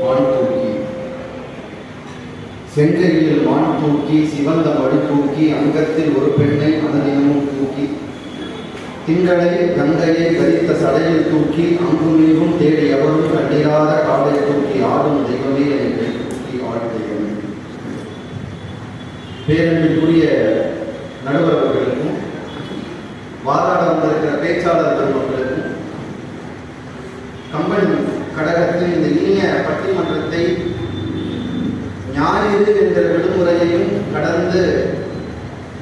வான் தூக்கி. செஞ்சரியில் வான் தூக்கி சிவந்த மடி தூக்கி அங்கத்தில் ஒரு பெண்ணை அனுதினமும் தூக்கி. திங்களை கந்தையை தரித்த சடையில் தூக்கி அங்கு நீங்கும் தேடி எவரும் கண்டிராத காலை தூக்கி ஆடும் தெய்வமே என்று தூக்கி வாழ்ந்தேன் பேரன்பிற்குரிய நடுவர் அவர்களுக்கும் வாதாட வந்திருக்கிற பேச்சாளர் மக்களுக்கும் கம்பன் கடகத்தில் இந்த பட்டிமன்றத்தை ஞாயிறு என்ற விடுமுறையையும் கடந்து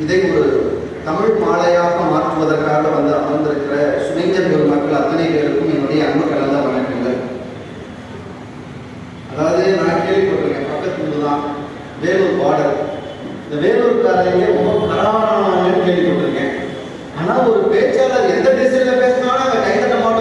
இதை ஒரு தமிழ் மாலையாக மாற்றுவதற்காக வந்து அமர்ந்திருக்கிற சுனைஞர் பெருமக்கள் அத்தனை பேருக்கும் என்னுடைய அன்பு கலந்த வணக்கங்கள் அதாவது நான் கேள்விப்பட்டிருக்கேன் பக்கத்துல தான் வேலூர் பாடல் இந்த வேலூர் வேலூர்காரையே ரொம்ப கராரானு கேள்விப்பட்டிருக்கேன் ஆனால் ஒரு பேச்சாளர் எந்த டிசைனில் பேசினாலும் அதை கைதட்ட மாட்டோம்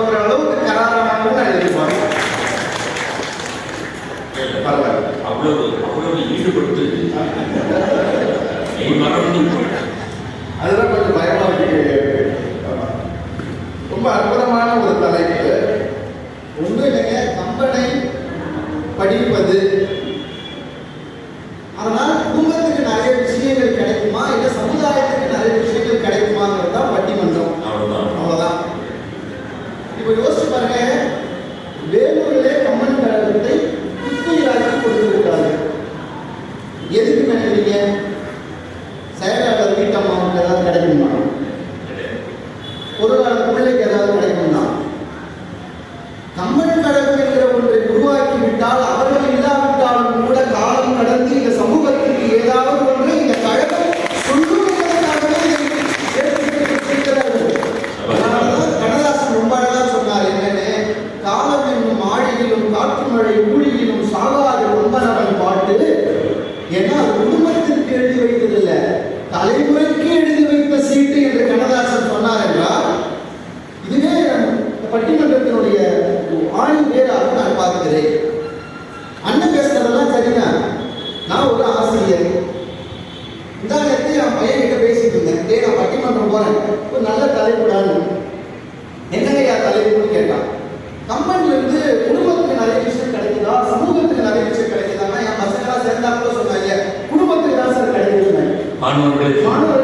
கம்பெனில வந்து குடும்பத்துக்கு நிறைய விஷயம் கிடைக்குதா? சமூகத்துக்கு நிறைய விஷயம் கிடைக்குதா என் பசங்க எல்லாம் சேர்ந்தா கூட சொன்னாங்க. குடும்பத்துக்கு தான் சார் கிடைக்குது மாணவர்களுக்கு மாணவர்கள்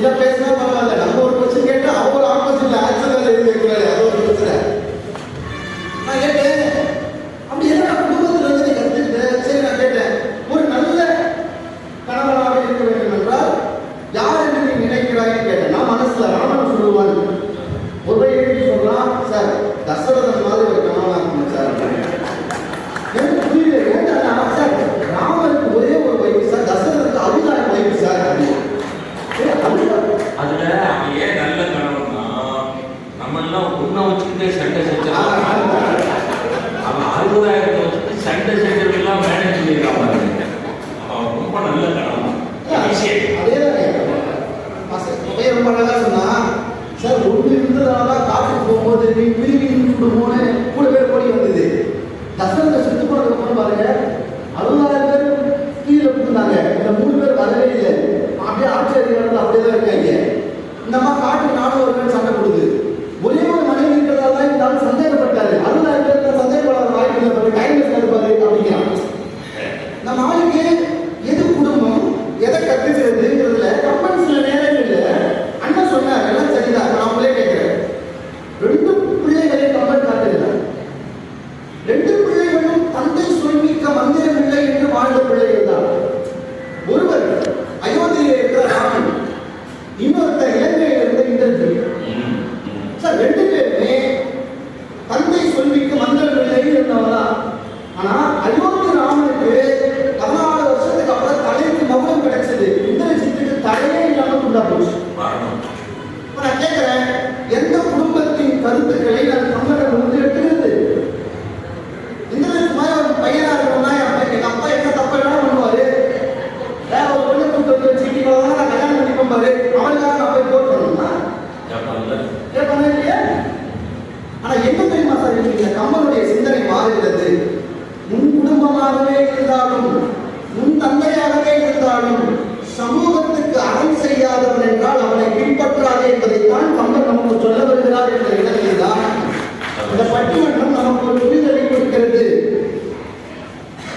இதை பேசினா பரவாயில்ல. நம்ம ஒரு கொஸ்டின் கேட்டால் அவங்க ஆப்போசிட்ல ஆன்சர் எழுதி வைக்கிறாங்க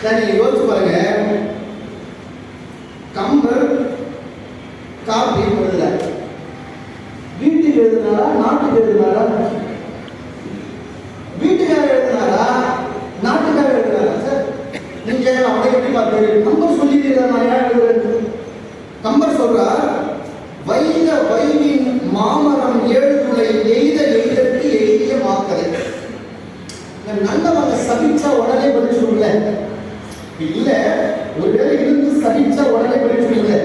நீங்கள் யோசிச்சு பாருங்க. கம்பர் காப்பி எழுதல வீட்டுக்கு எழுதுனாரா நாட்டுக்கு எழுதுனாரா? வீட்டுக்காக எழுதுனாரா? நாட்டுக்காக எழுதுனாரா சார் நீங்க அவனை எப்படி பார்த்து நம்பர் சொல்லிட்டீங்க நான் ஏன் எழுதுறது கம்பர் சொல்றா வைத வைவின் மாமரம் ஏழு துளை எய்த எய்தற்கு எய்திய மாக்கரை நல்லவங்க சபிச்சா உடனே பதில் சொல்லல இல்லை ஒருவேளை இருந்து சகிச்ச உடனே வெளிச்சம் இல்லை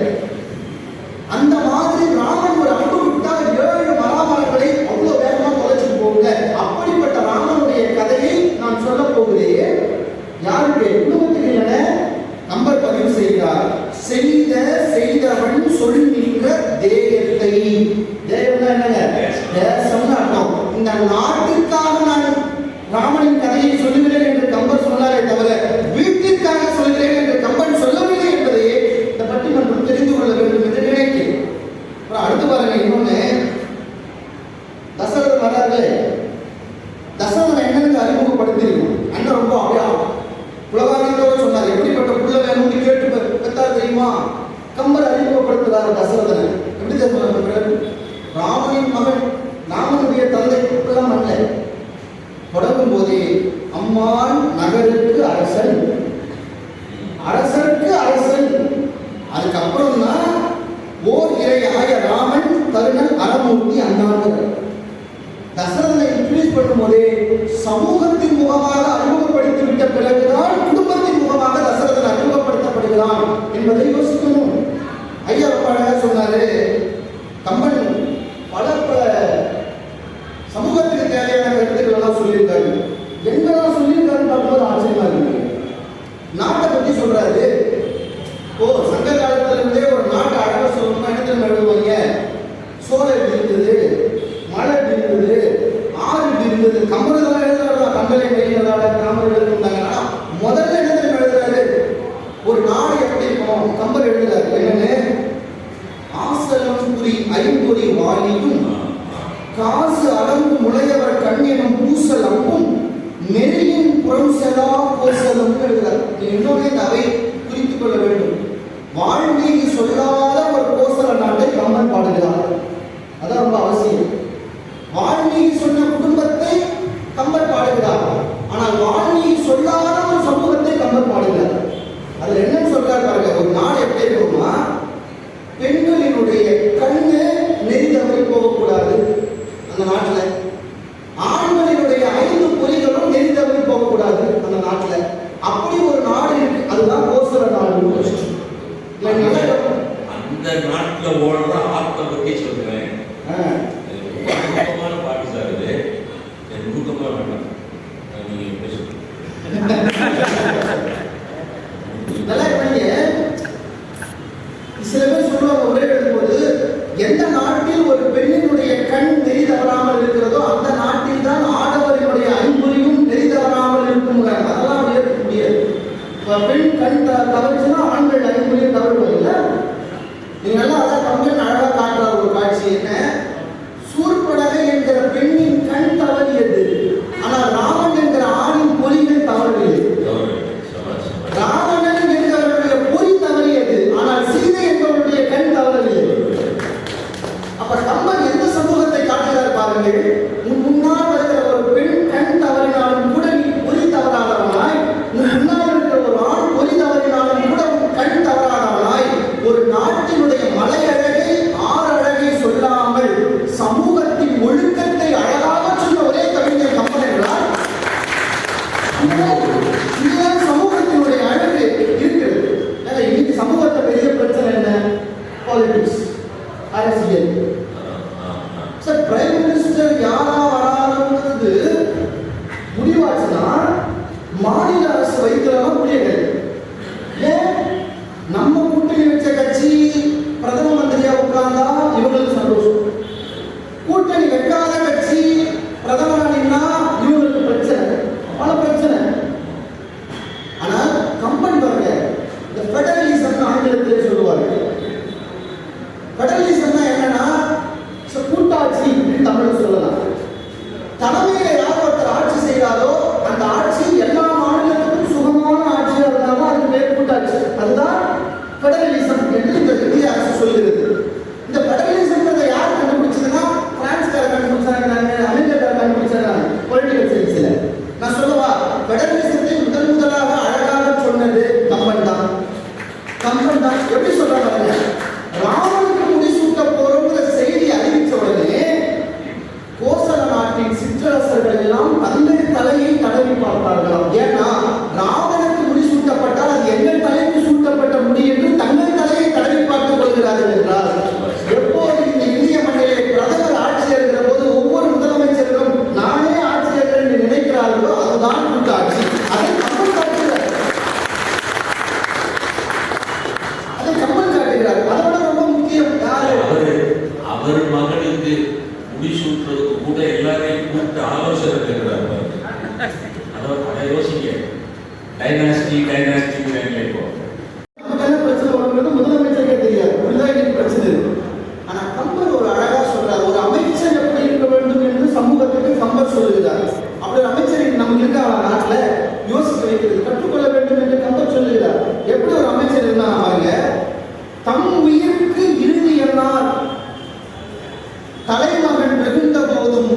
நான் நகருக்கு அரசன். அரசருக்கு அரசன். அதுக்கப்புறம் தான் ஓர் இறையாய ராமன் தருணன் அறமூர்த்தி அண்ணாமர் தசரதை இன்க்ரீஸ் பண்ணும்போதே சமூகத்தின் முகமாக அறிமுகப்படுத்தி விட்ட பிறகுதான் குடும்பத்தின் முகமாக தசரதன் அறிமுகப்படுத்தப்படுகிறான் என்பதை யோசிக்கணும். ஐயா அப்பாடா சொன்னாரு கம்பன் பார்க்கும்போது ஆச்சரியமா இருக்கு. நாட்டை பற்றி சொல்றாரு. ஓ குறிப்பிடுகிறார் இன்னொரு அவை குறித்துக் கொள்ள வேண்டும். வாழ்வை சொல்லாத ராஜ்யத்துக்கு முடிசூட்டுறதுக்கு கூட எல்லாரையும் கூப்பிட்டு ஆலோசனை கேட்கிறாரு பாருங்க. அதை அதை யோசிங்க டைனாஸ்டி டைனாஸ்டி இப்போ நமக்கு என்ன பிரச்சனை வருங்கிறது முதலமைச்சருக்கே தெரியாது இப்படிதான் இன்னைக்கு பிரச்சனை இருக்கு ஆனா கம்பர் ஒரு அழகா சொல்றாரு ஒரு அமைச்சர் எப்படி இருக்க வேண்டும் என்று சமூகத்துக்கு கம்பர் சொல்லுகிறார் அப்படி ஒரு அமைச்சர் இன்னைக்கு நமக்கு இருக்காங்க நாட்டுல யோசிக்க வைக்கிறது கற்றுக்கொள்ள வேண்டும் என்று கம்பர் சொல்லுகிறார் எப்படி ஒரு அமைச்சர் இருந்தா பாருங்க தம் உயிருக்கு இறுதி எண்ணார் தலைமகன் வெகுண்ட போதும்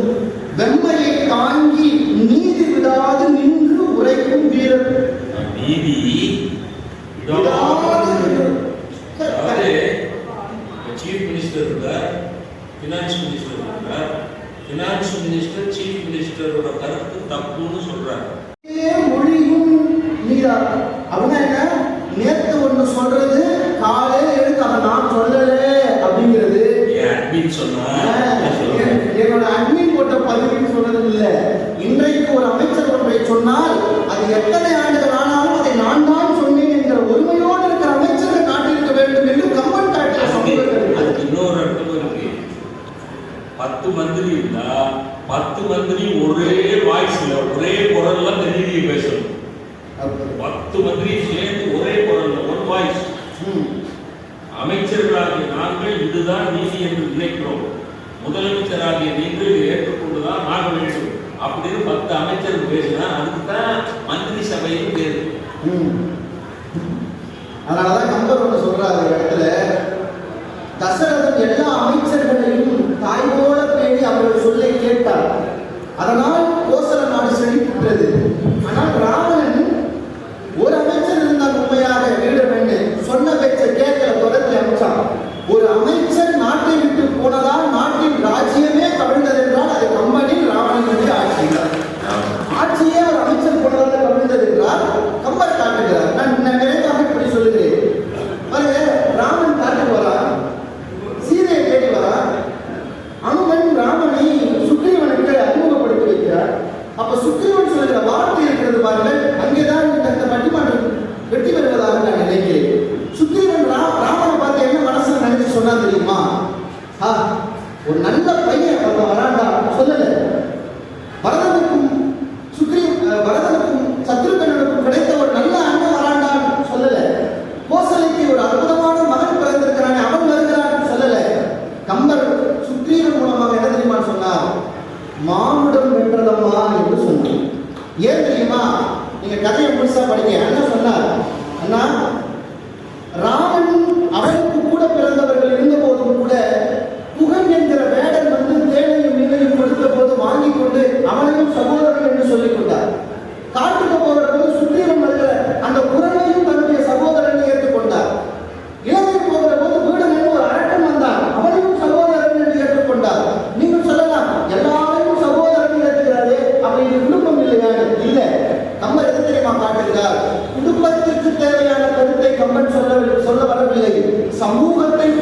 வெம்மையை தாங்கி நீதி விடாது நின்று உரைக்கும் வீரர். நீதி சீஃப் மினிஸ்டர் இருக்கார் ஃபினான்ஸ் மினிஸ்டர் இருக்கார். ஃபினான்ஸ் மினிஸ்டர் சீஃப் மினிஸ்டரோட கருத்து தப்புன்னு சொல்றாரு மொழியும் நீரா அப்படின்னா என்ன? நேத்து ஒண்ணு சொல்றது காலையில எழுந்து அதை நான் சொல்லல அப்படிங்கிறது. ஏன் அட்மின் சொன்னா ஆஹ், என்ன சொல்றது? என்- என்னோட அட்மின் போட்ட பதிவுன்னு சொல்றது இல்ல இன்றைக்கு ஒரு அமைச்சர் ஒன்றை சொன்னால் அது எத்தனை ஆண்டுகள் ஆனாலும் அதை நான் தான் சொன்னேன் என்கிற உரிமையோடு இருக்கிற அமைச்சர்கள் காட்டியிருக்க வேண்டும் என்று கம்பன் காட்டிய அதுக்கு இன்னொரு அர்த்தம் இருக்கு. பத்து மந்திரி இருந்தா பத்து மந்திரி ஒரே வாய்ஸ்ல ஒரே குரல்ல நீதியை பேசணும். பத்து மந்திரி சேர்ந்து ஒரே குரல்ல ஒரு வாய்ஸ். அமைச்சர்களாகிய நாங்கள் இதுதான் நீதி என்று நினைக்கிறோம். முதலமைச்சராகிய நீங்கள் ஏற்றுக்கொண்டுதான் ஆக வேண்டும். அப்படின்னு பத்து அமைச்சர் பேசினா அதுக்கு தான் மந்திரி சபைன்னு பேர். அதனாலதான் கம்பர் ஒன்று சொல்றாரு இடத்துல. தசரதன் எல்லா அமைச்சர்களையும் தாய் போல பேணி அவர்கள் சொல்லை கேட்டார். அதனால் கோசல நாடு செழிப்புற்றது தெரியுமா? ஆ, ஒரு நல்ல Samuca tem